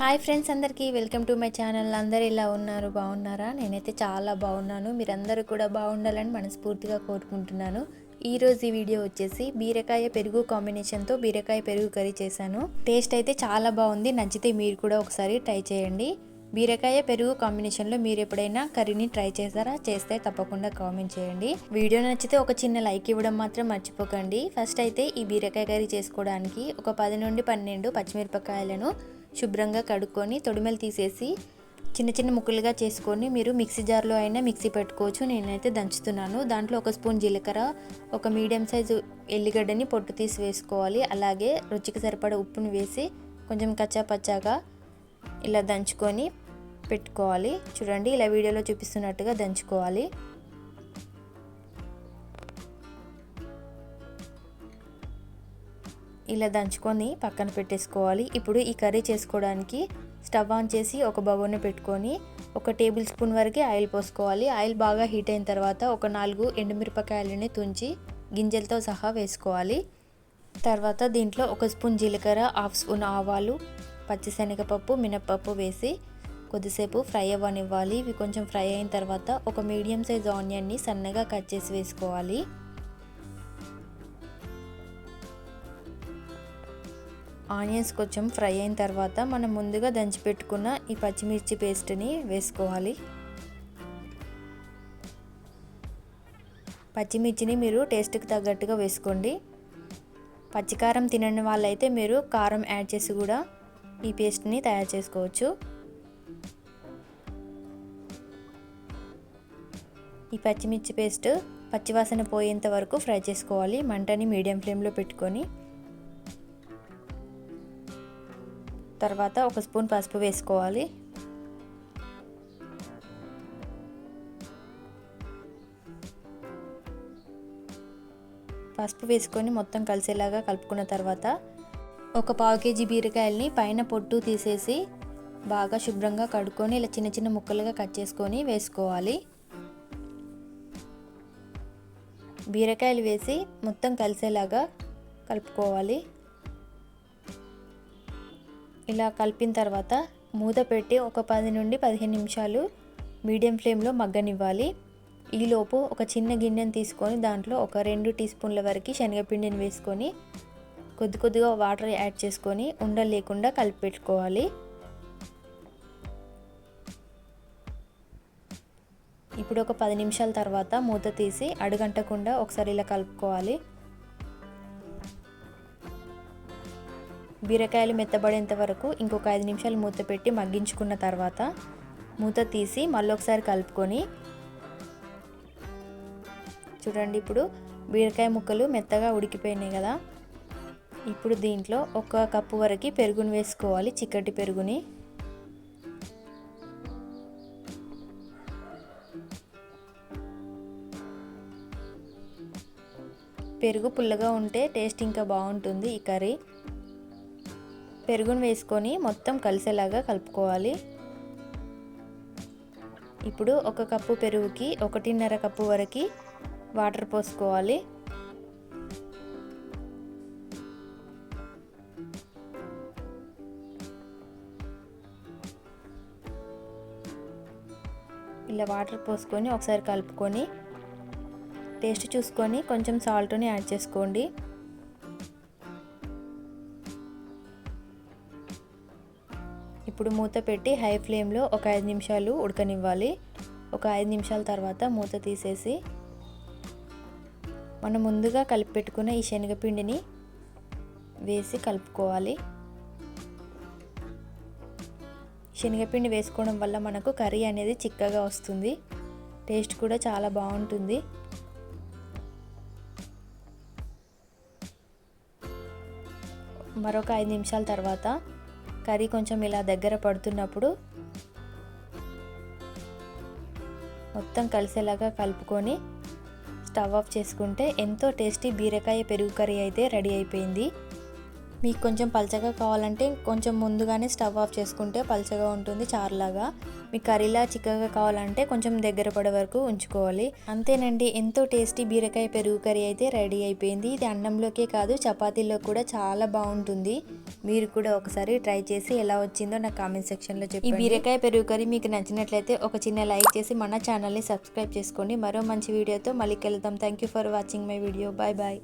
Hi friends అందరికీ welcome to my channel. అందరు ఇలా ఉన్నారు? బాగున్నారా? నేనైతే చాలా బాగున్నాను. మీరందరూ కూడా బాగుండాలని మనస్ఫూర్తిగా కోరుకుంటున్నాను. ఈరోజు ఈ వీడియో వచ్చేసి బీరకాయ పెరుగు కాంబినేషన్తో బీరకాయ పెరుగు కర్రీ చేశాను. టేస్ట్ అయితే చాలా బాగుంది. నచ్చితే మీరు కూడా ఒకసారి ట్రై చేయండి. బీరకాయ పెరుగు కాంబినేషన్లో మీరు ఎప్పుడైనా కర్రీని ట్రై చేస్తారా చేస్తే తప్పకుండా కామెంట్ చేయండి. వీడియో నచ్చితే ఒక చిన్న లైక్ ఇవ్వడం మాత్రం మర్చిపోకండి. ఫస్ట్ అయితే ఈ బీరకాయ కర్రీ చేసుకోవడానికి ఒక పది నుండి పన్నెండు పచ్చిమిరపకాయలను శుభ్రంగా కడుక్కొని తొడిమెలు తీసేసి చిన్న చిన్న ముక్కలుగా చేసుకొని మీరు మిక్సీ జార్లో అయినా మిక్సీ పెట్టుకోవచ్చు. నేనైతే దంచుతున్నాను. దాంట్లో ఒక స్పూన్ జీలకర్ర ఒక మీడియం సైజు ఎల్లిగడ్డని పొట్టు తీసి వేసుకోవాలి. అలాగే రుచికి సరిపడా ఉప్పుని వేసి కొంచెం కచ్చాపచ్చాగా ఇలా దంచుకొని పెట్టుకోవాలి. చూడండి ఇలా వీడియోలో చూపిస్తున్నట్టుగా దంచుకోవాలి. ఇలా దంచుకొని పక్కన పెట్టేసుకోవాలి. ఇప్పుడు ఈ కర్రీ చేసుకోవడానికి స్టవ్ ఆన్ చేసి ఒక బగోని పెట్టుకొని ఒక టేబుల్ స్పూన్ వరకు ఆయిల్ పోసుకోవాలి. ఆయిల్ బాగా హీట్ అయిన తర్వాత ఒక నాలుగు ఎండుమిరపకాయలని తుంచి గింజలతో సహా వేసుకోవాలి. తర్వాత దీంట్లో ఒక స్పూన్ జీలకర్ర హాఫ్ స్పూన్ ఆవాలు పచ్చిశనగపప్పు మినప్పప్పు వేసి కొద్దిసేపు ఫ్రై అవ్వనివ్వాలి. ఇవి కొంచెం ఫ్రై అయిన తర్వాత ఒక మీడియం సైజ్ ఆనియన్ని సన్నగా కట్ చేసి వేసుకోవాలి. ఆనియన్స్ కొంచెం ఫ్రై అయిన తర్వాత మనం ముందుగా దంచి పెట్టుకున్న ఈ పచ్చిమిర్చి పేస్ట్ని వేసుకోవాలి. పచ్చిమిర్చిని మీరు టేస్ట్కి తగ్గట్టుగా వేసుకోండి. పచ్చికారం తినని వాళ్ళైతే మీరు కారం యాడ్ చేసి కూడా ఈ పేస్ట్ని తయారు చేసుకోవచ్చు. ఈ పచ్చిమిర్చి పేస్ట్ పచ్చివాసన పోయేంత వరకు ఫ్రై చేసుకోవాలి. మంటని మీడియం ఫ్లేమ్లో పెట్టుకొని తర్వాత ఒక స్పూన్ పసుపు వేసుకోవాలి. పసుపు వేసుకొని మొత్తం కలిసేలాగా కలుపుకున్న తర్వాత ఒక పావు కేజీ బీరకాయల్ని పైన పొట్టు తీసేసి బాగా శుభ్రంగా కడుక్కొని ఇలా చిన్న చిన్న ముక్కలుగా కట్ చేసుకొని వేసుకోవాలి. బీరకాయలు వేసి మొత్తం కలిసేలాగా కలుపుకోవాలి. ఇలా కలిపిన తర్వాత మూత పెట్టి ఒక పది నుండి పదిహేను నిమిషాలు మీడియం ఫ్లేమ్లో మగ్గనివ్వాలి. ఈలోపు ఒక చిన్న గిన్నెను తీసుకొని దాంట్లో ఒక రెండు టీ స్పూన్ల వరకు శనగపిండిని వేసుకొని కొద్ది కొద్దిగా వాటర్ యాడ్ చేసుకొని ఉండలు లేకుండా కలిపి పెట్టుకోవాలి. ఇప్పుడు ఒక పది నిమిషాల తర్వాత మూత తీసి అడుగంటకుండా ఒకసారి ఇలా కలుపుకోవాలి. బీరకాయలు మెత్తబడేంత వరకు ఇంకొక ఐదు నిమిషాలు మూత పెట్టి మగ్గించుకున్న తర్వాత మూత తీసి మళ్ళీ ఒకసారి కలుపుకొని చూడండి ఇప్పుడు బీరకాయ ముక్కలు మెత్తగా ఉడికిపోయినాయి కదా. ఇప్పుడు దీంట్లో ఒక కప్పు వరకు పెరుగుని వేసుకోవాలి చిక్కటి పెరుగుని. పెరుగు పుల్లగా ఉంటే టేస్ట్ ఇంకా బాగుంటుంది ఈ కర్రీ. పెరుగును వేసుకొని మొత్తం కలిసేలాగా కలుపుకోవాలి. ఇప్పుడు ఒక కప్పు పెరుగుకి ఒకటిన్నర కప్పు వరకు వాటర్ పోసుకోవాలి. ఇలా వాటర్ పోసుకొని ఒకసారి కలుపుకొని టేస్ట్ చూసుకొని కొంచెం సాల్ట్ని యాడ్ చేసుకోండి. ఇప్పుడు మూత పెట్టి హై ఫ్లేమ్లో ఒక ఐదు నిమిషాలు ఉడకనివ్వాలి. ఒక ఐదు నిమిషాల తర్వాత మూత తీసేసి మనం ముందుగా కలిపి పెట్టుకున్న ఈ శనగపిండిని వేసి కలుపుకోవాలి. శనగపిండి వేసుకోవడం వల్ల మనకు కర్రీ అనేది చిక్కగా వస్తుంది. టేస్ట్ కూడా చాలా బాగుంటుంది. మరొక ఐదు నిమిషాల తర్వాత కర్రీ కొంచెం ఇలా దగ్గర పడుతున్నప్పుడు మొత్తం కలిసేలాగా కలుపుకొని స్టవ్ ఆఫ్ చేసుకుంటే ఎంతో టేస్టీ బీరకాయ పెరుగు కర్రీ అయితే రెడీ అయిపోయింది. మీకు కొంచెం పలచగా కావాలంటే కొంచెం ముందుగానే స్టవ్ ఆఫ్ చేసుకుంటే పలచగా ఉంటుంది చారులాగా. మీకు కర్రీలా చిక్కగా కావాలంటే కొంచెం దగ్గర పడే వరకు ఉంచుకోవాలి. అంతేనండి ఎంతో టేస్టీ బీరకాయ పెరుగు కర్రీ అయితే రెడీ అయిపోయింది. ఇది అన్నంలోకే కాదు చపాతీలో కూడా చాలా బాగుంటుంది. మీరు కూడా ఒకసారి ట్రై చేసి ఎలా వచ్చిందో నాకు కామెంట్ సెక్షన్లో చెప్పి ఈ బీరకాయ పెరుగు కర్రీ మీకు నచ్చినట్లయితే ఒక చిన్న లైక్ చేసి మన ఛానల్ని సబ్స్క్రైబ్ చేసుకోండి. మరో మంచి వీడియోతో మళ్ళీ కలుద్దాం. Thank you for watching my video bye bye